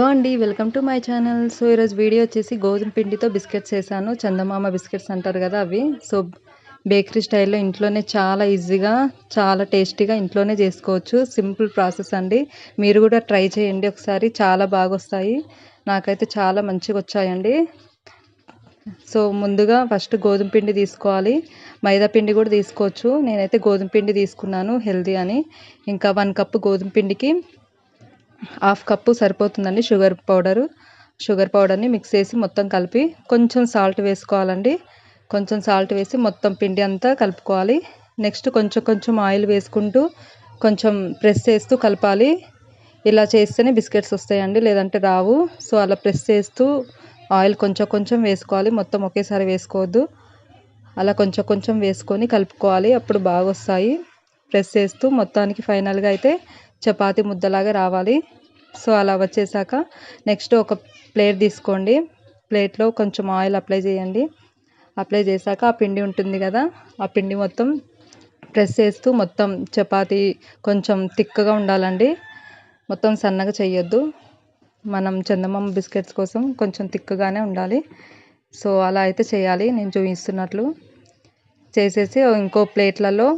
Hello అండి welcome to my channel. So ఈరోజు video వచ్చేసి గోధుమ పిండితో బిస్కెట్స్ చేశాను. చందమామ బిస్కెట్స్ అంటారు కదా అవి. సో బేకరీ స్టైల్లో ఇంట్లోనే చాలా ఈజీగా చాలా టేస్టీగా ఇంట్లోనే చేసుకోవచ్చు. సింపుల్ ప్రాసెస్ అండి. మీరు కూడా ట్రై చేయండి ఒకసారి. చాలా బాగా వస్తాయి నాకైతే చాలా మంచిగా వచ్చాయండి. సో ముందుగా ఫస్ట్ గోధుమ పిండి తీసుకోవాలి. మైదా పిండి కూడా తీసుకోవచ్చు. నేనైతే గోధుమ పిండి తీసుకున్నాను హెల్దీ అని. ఇంకా వన్ కప్పు గోధుమ పిండికి హాఫ్ కప్పు సరిపోతుందండి షుగర్ పౌడరు. షుగర్ పౌడర్ని మిక్స్ చేసి మొత్తం కలిపి కొంచెం సాల్ట్ వేసుకోవాలండి. కొంచెం సాల్ట్ వేసి మొత్తం పిండి అంతా కలుపుకోవాలి. నెక్స్ట్ కొంచెం కొంచెం ఆయిల్ వేసుకుంటూ కొంచెం ప్రెస్ చేస్తూ కలపాలి. ఇలా చేస్తేనే బిస్కెట్స్ వస్తాయండి లేదంటే రావు. సో అలా ప్రెస్ చేస్తూ ఆయిల్ కొంచెం కొంచెం వేసుకోవాలి. మొత్తం ఒకేసారి వేసుకోవద్దు. అలా కొంచెం కొంచెం వేసుకొని కలుపుకోవాలి. అప్పుడు బాగా వస్తాయి ప్రెస్ చేస్తూ మొత్తానికి ఫైనల్గా అయితే చపాతి ముద్దలాగా రావాలి. సో అలా వచ్చేసాక నెక్స్ట్ ఒక ప్లేట్ తీసుకోండి. ప్లేట్లో కొంచెం ఆయిల్ అప్లై చేయండి. అప్లై చేశాక ఆ పిండి ఉంటుంది కదా ఆ పిండి మొత్తం ప్రెస్ చేస్తూ మొత్తం చపాతీ కొంచెం థిక్గా ఉండాలండి. మొత్తం సన్నగా చేయొద్దు మనం చందమామ బిస్కెట్స్ కోసం కొంచెం థిక్గానే ఉండాలి. సో అలా అయితే చేయాలి. నేను చూపిస్తున్నట్లు. చేసేసి ఇంకో ప్లేట్లలో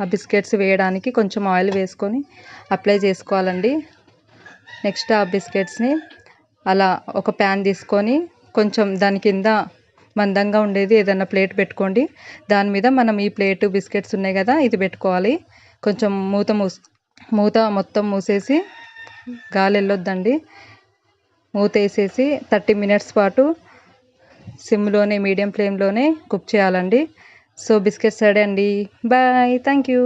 ఆ బిస్కెట్స్ వేయడానికి కొంచెం ఆయిల్ వేసుకొని అప్లై చేసుకోవాలండి. నెక్స్ట్ ఆ బిస్కెట్స్ని అలా ఒక ప్యాన్ తీసుకొని కొంచెం దాని కింద మందంగా ఉండేది ఏదైనా ప్లేట్ పెట్టుకోండి. దాని మీద మనం ఈ ప్లేట్ బిస్కెట్స్ ఉన్నాయి కదా ఇది పెట్టుకోవాలి. కొంచెం మూత మూస్ మూత మొత్తం మూసేసి గాలి వెళ్ళొద్దండి. మూత వేసేసి థర్టీ మినిట్స్ పాటు సిమ్లోనే మీడియం ఫ్లేమ్లోనే కుక్ చేయాలండి. సో బిస్కెట్స్ రెడీ అండి బాయ్ థ్యాంక్ యూ